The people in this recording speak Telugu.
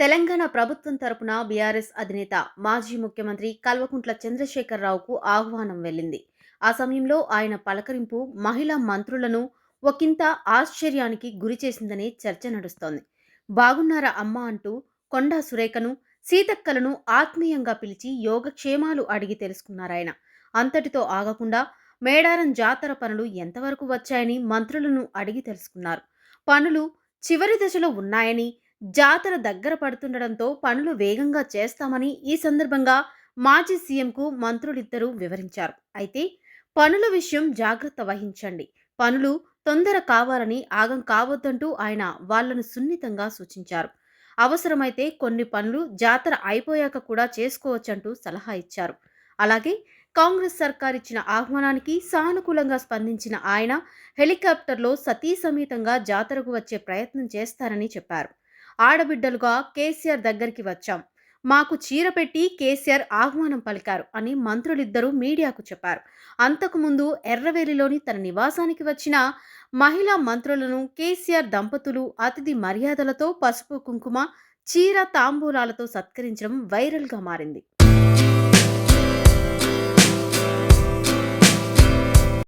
తెలంగాణ ప్రభుత్వం తరపున బీఆర్ఎస్ అధినేత మాజీ ముఖ్యమంత్రి కల్వకుంట్ల చంద్రశేఖరరావుకు ఆహ్వానం వెళ్ళింది ఆ సమయంలో ఆయన పలకరింపు మహిళా మంత్రులను ఒకంత ఆశ్చర్యానికి గురి చేసిందనే చర్చ నడుస్తోంది. బాగున్నారా అమ్మ అంటూ కొండా సురేఖను సీతక్కలను ఆత్మీయంగా పిలిచి యోగక్షేమాలు అడిగి తెలుసుకున్నారాయన. అంతటితో ఆగకుండా మేడారం జాతర పనులు ఎంతవరకు వచ్చాయని మంత్రులను అడిగి తెలుసుకున్నారు. పనులు చివరి దశలో ఉన్నాయని జాతర దగ్గర పడుతుండడంతో పనులు వేగంగా చేస్తామని ఈ సందర్భంగా మాజీ సీఎంకు మంత్రులిద్దరూ వివరించారు. అయితే పనుల విషయం జాగ్రత్త వహించండి. పనులు తొందర కావాలని ఆగం కావద్దంటూ ఆయన వాళ్ళను సున్నితంగా సూచించారు. అవసరమైతే కొన్ని పనులు జాతర అయిపోయాక కూడా చేసుకోవచ్చంటూ సలహా ఇచ్చారు. అలాగే కాంగ్రెస్ సర్కార్ ఇచ్చిన ఆహ్వానానికి సానుకూలంగా స్పందించిన ఆయన హెలికాప్టర్లో సతీ సమేతంగా జాతరకు వచ్చే ప్రయత్నం చేస్తారని చెప్పారు. ఆడబిడ్డలుగా కేసీఆర్ దగ్గరికి వచ్చాం. మాకు చీర పెట్టి కేసీఆర్ ఆహ్వానం పలికారు అని మంత్రులిద్దరూ మీడియాకు చెప్పారు. అంతకుముందు ఎర్రవేలిలోని తన నివాసానికి వచ్చిన మహిళా మంత్రులను కేసీఆర్ దంపతులు అతిథి మర్యాదలతో పసుపు కుంకుమ చీర తాంబూలాలతో సత్కరించడం వైరల్గా మారింది.